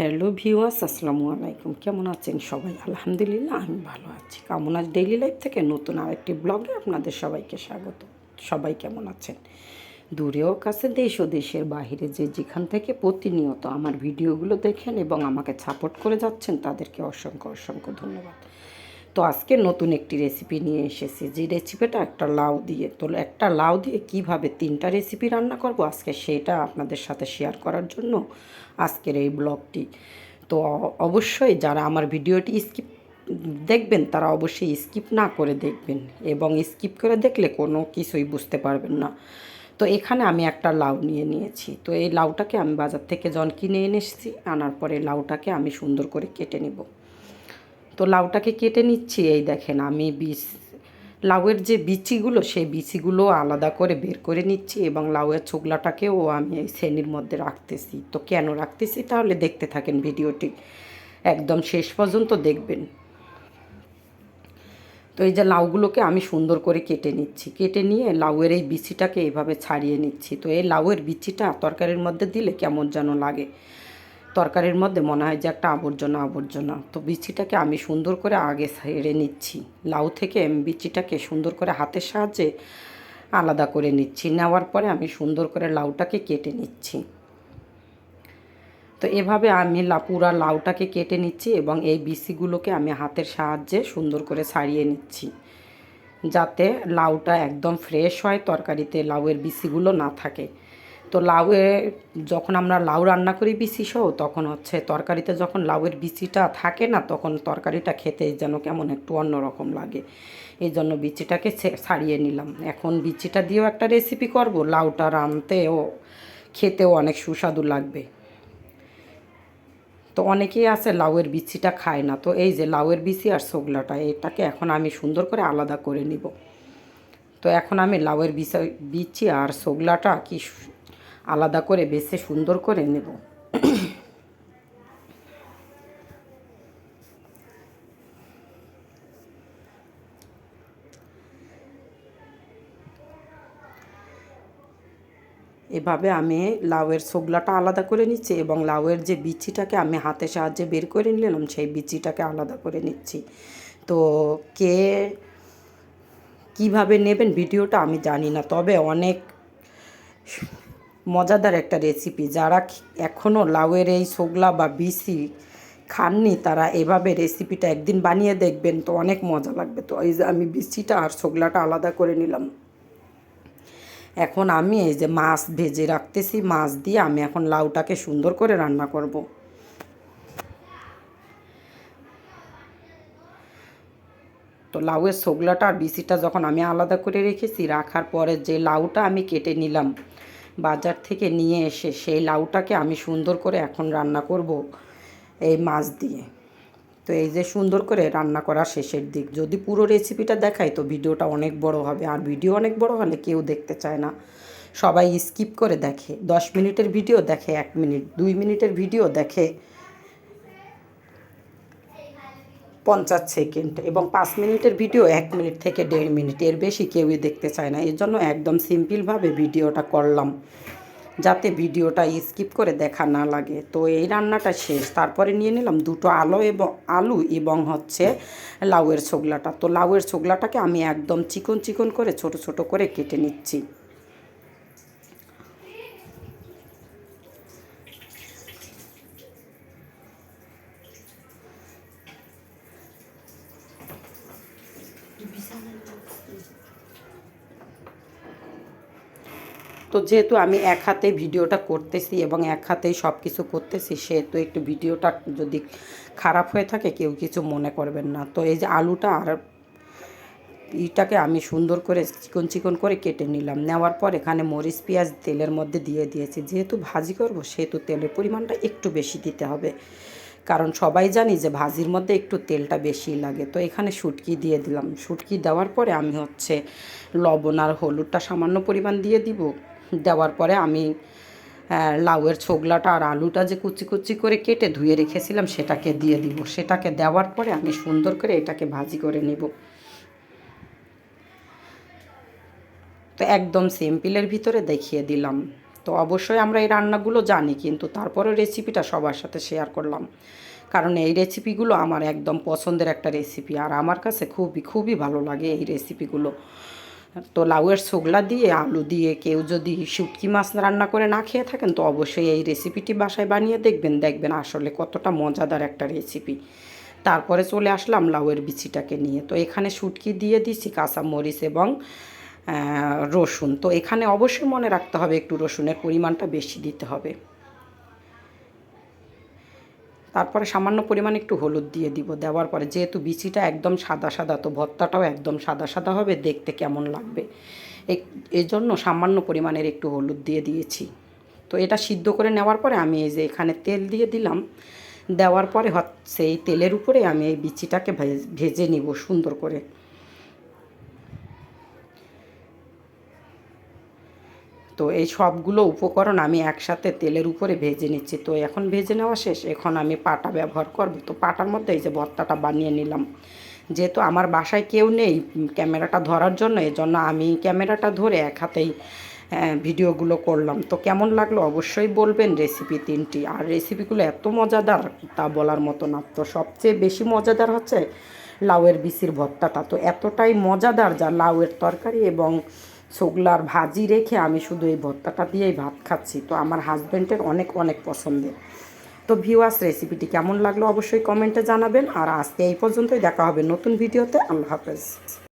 Hello viewers, আসসালামু আলাইকুম। কেমন আছেন সবাই? আলহামদুলিল্লাহ, আমি ভালো আছি। কামনাজ ডেইলি লাইফ থেকে নতুন আরেকটি ব্লগে আপনাদের সবাইকে স্বাগত। সবাই কেমন আছেন? দূরেও কাছে দেশ ও দেশের বাহিরে যে যেখান থেকে প্রতিনিয়ত আমার ভিডিওগুলো দেখেন এবং আমাকে সাপোর্ট করে যাচ্ছেন, তাদেরকে অসংখ্য অসংখ্য ধন্যবাদ। তো আজকে নতুন একটি রেসিপি নিয়ে এসেছি। যে রেসিপিটা একটা লাউ দিয়ে, তো একটা লাউ দিয়ে কীভাবে তিনটা রেসিপি রান্না করব আজকে সেটা আপনাদের সাথে শেয়ার করার জন্য আজকের এই ব্লগটি তো অবশ্যই যারা আমার ভিডিওটি স্কিপ দেখবেন, তারা অবশ্যই স্কিপ না করে দেখবেন এবং স্কিপ করে দেখলে কোনো কিছুই বুঝতে পারবেন না। তো এখানে আমি একটা লাউ নিয়ে নিয়েছি। তো এই লাউটাকে আমি বাজার থেকে জন কিনে এনে এসেছি, আনার পরে লাউটাকে আমি সুন্দর করে কেটে নেব। তো লাউটাকে কেটে নিচ্ছি, এই দেখেন আমি বীজ লাউয়ের যে বিচিগুলো, সেই বিচিগুলো আলাদা করে বের করে নিচ্ছি এবং লাউয়ের ছোকলাটাকেও আমি এই শ্রেণির মধ্যে রাখতেছি। তো কেন রাখতেছি? তাহলে দেখতে থাকেন ভিডিওটি। একদম শেষ পর্যন্ত দেখবেন। তো এই যে লাউগুলোকে আমি সুন্দর করে কেটে নিচ্ছি। কেটে নিয়ে লাউয়ের এই বিচিটাকে এইভাবে ছাড়িয়ে নিচ্ছি। তো এই লাউয়ের বিচিটা তরকারির মধ্যে দিলে কেমন যেন লাগে। তরকারির মধ্যে মনে হয় যে একটা আবর্জনা আবর্জনা। তো বিচিটাকে আমি সুন্দর করে আগে ছেড়ে নিচ্ছি। লাউ থেকে বিচিটাকে সুন্দর করে হাতের সাহায্যে আলাদা করে নিচ্ছি। নেওয়ার পরে আমি সুন্দর করে লাউটাকে কেটে নিচ্ছি। তো এভাবে আমি পুরা লাউটাকে কেটে নিচ্ছি এবং এই বিচিগুলোকে আমি হাতের সাহায্যে সুন্দর করে ছাড়িয়ে নিচ্ছি। যাতে লাউটা একদম ফ্রেশ হয়, তরকারিতে লাউয়ের বিচিগুলো না থাকে। তো লাউয়ে যখন আমরা লাউ রান্না করি বিচি সহ, তখন হচ্ছে তরকারিতে যখন লাউয়ের বিচিটা থাকে না, তখন তরকারিটা খেতে যেন কেমন একটু অন্যরকম লাগে। এই জন্য বিচিটাকে ছাড়িয়ে নিলাম। এখন বিচিটা দিয়েও একটা রেসিপি করব। লাউটা রানতেও খেতেও অনেক সুস্বাদু লাগবে। তো অনেকেই আছে লাউয়ের বিচিটা খায় না। তো এই যে লাউয়ের বিচি আর সোগলাটা এটাকে এখন আমি সুন্দর করে আলাদা করে নিব। তো এখন আমি লাউয়ের বিচি আর সোগলাটা কি আলাদা করে বেছে সুন্দর করে নেব। এভাবে আমি লাউয়ের সোগলাটা আলাদা করে নিচ্ছি এবং লাউয়ের যে বিচিটাকে আমি হাতের সাহায্যে বের করে নিলাম, সেই বিচিটাকে আলাদা করে নিচ্ছি। তো কে কীভাবে নেবেন ভিডিওটা আমি জানি না, তবে অনেক মজাদার একটা রেসিপি যারা এখনও লাউয়ের এই সোগলা বা বিসি খাননি, তারা এভাবে রেসিপিটা একদিন বানিয়ে দেখবেন তো অনেক মজা লাগবে। তো এই যে আমি বিচিটা আর সোগলাটা আলাদা করে নিলাম। এখন আমি এই যে মাছ ভেজে রাখতেছি, মাছ দিয়ে আমি এখন লাউটাকে সুন্দর করে রান্না করব। তো লাউয়ের সোগলাটা আর বিচিটা যখন আমি আলাদা করে রেখেছি, রাখার পরে যে লাউটা আমি কেটে নিলাম বাজার থেকে নিয়ে এসে সেই লাউটাকে আমি সুন্দর করে এখন রান্না করব এই মাছ দিয়ে। তো এই যে সুন্দর করে রান্না করা শেষের দিক, যদি পুরো রেসিপিটা দেখাই তো ভিডিওটা অনেক বড় হবে, আর ভিডিও অনেক বড় হলে কেউ দেখতে চায় না। সবাই স্কিপ করে দেখে, দশ মিনিটের ভিডিও দেখে, এক মিনিট, দুই মিনিটের ভিডিও দেখে পঞ্চাশ সেকেন্ড এবং পাঁচ মিনিটের ভিডিও এক মিনিট থেকে দেড় মিনিট। এর বেশি কেউই দেখতে চায় না। এর জন্য একদম সিম্পলভাবে ভিডিওটা করলাম, যাতে ভিডিওটা স্কিপ করে দেখা না লাগে। তো এই রান্নাটা শেষ। তারপরে নিয়ে নিলাম দুটো আলো এবং আলু এবং হচ্ছে লাউয়ের ছোগলাটা। তো লাউয়ের ছোগলাটাকে আমি একদম চিকন চিকন করে ছোট ছোট করে কেটে নিচ্ছি। তো যেহেতু আমি এক হাতে ভিডিওটা করতেছি এবং এক হাতেই সব কিছু করতেছি, সেহেতু একটু ভিডিওটা যদি খারাপ হয়ে থাকে, কেউ কিছু মনে করবেন না। তো এই যে আলুটা আর ইটাকে আমি সুন্দর করে চিকন চিকন করে কেটে নিলাম। নেওয়ার পর এখানে মরিচ, পেঁয়াজ তেলের মধ্যে দিয়ে দিয়েছি। যেহেতু ভাজি করব, সেহেতু তেলের পরিমাণটা একটু বেশি দিতে হবে। কারণ সবাই জানি যে ভাজির মধ্যে একটু তেলটা বেশি লাগে। তো এখানে শুটকি দিয়ে দিলাম। শুটকি দেওয়ার পরে আমি হচ্ছে লবণ আর হলুদটা সামান্য পরিমাণ দিয়ে দিব। দেওয়ার পরে আমি লাউয়ের ছোগলাটা আর আলুটা যে কুচি কুচি করে কেটে ধুয়ে রেখেছিলাম সেটাকে দিয়ে দিব। সেটাকে দেওয়ার পরে আমি সুন্দর করে এটাকে ভাজি করে নেব। তো একদম সিম্পলের ভিতরে দেখিয়ে দিলাম। তো অবশ্যই আমরা এই রান্নাগুলো জানি, কিন্তু তারপরে রেসিপিটা সবার সাথে শেয়ার করলাম। কারণ এই রেসিপিগুলো আমার একদম পছন্দের একটা রেসিপি, আর আমার কাছে খুবই খুবই ভালো লাগে এই রেসিপিগুলো। তো লাউয়ের ছোগলা দিয়ে, আলু দিয়ে কেউ যদি শুটকি মাছ রান্না করে না খেয়ে থাকেন, তো অবশ্যই এই রেসিপিটি বাসায় বানিয়ে দেখবেন দেখবেন আসলে কতটা মজাদার একটা রেসিপি তারপরে চলে আসলাম লাউয়ের বিচিটাকে নিয়ে। তো এখানে শুটকি দিয়ে দিছি কাঁচামরিচ এবং রসুন। তো এখানে অবশ্যই মনে রাখতে হবে একটু রসুনের পরিমাণটা বেশি দিতে হবে। তারপরে সামান্য পরিমাণ একটু হলুদ দিয়ে দিব। দেওয়ার পরে যেহেতু বিচিটা একদম সাদা সাদা, তো ভর্তাটাও একদম সাদা সাদা হবে, দেখতে কেমন লাগবে। এই- জন্য সামান্য পরিমাণের একটু হলুদ দিয়ে দিয়েছি। তো এটা সিদ্ধ করে নেওয়ার পরে আমি এই যে এখানে তেল দিয়ে দিলাম, দেওয়ার পরে হচ্ছে এই তেলের উপরে আমি এই বিচিটাকে ভেজে নিব সুন্দর করে। তো এই সবগুলো উপকরণ আমি একসাথে তেলের উপরে ভেজে নিচ্ছি। তো এখন ভেজে নেওয়া শেষ। এখন আমি পাটা ব্যবহার করব। তো পাটার মধ্যে এই যে ভর্তাটা বানিয়ে নিলাম। যেহেতু আমার বাসায় কেউ নেই ক্যামেরাটা ধরার জন্য, এজন্য আমি ক্যামেরাটা ধরে এক হাতেই ভিডিওগুলো করলাম। তো কেমন লাগল অবশ্যই বলবেন রেসিপি তিনটি। আর রেসিপিগুলো এত মজাদার তা বলার মতো না। তো সবচেয়ে বেশি মজাদার হচ্ছে লাউয়ের বিচির ভর্তাটা। তো এতটাই মজাদার যা লাউয়ের তরকারি এবং ছোগলার ভাজি রেখে আমি শুধু এই ভর্তাটা দিয়েই ভাত খাচ্ছি। তো আমার হাজব্যান্ডের অনেক অনেক পছন্দের। তো ভিউয়ার্স রেসিপিটি কেমন লাগল অবশ্যই কমেন্টে জানাবেন। আর আজকে এই পর্যন্তই, দেখা হবে নতুন ভিডিওতে। আল্লাহ হাফেজ।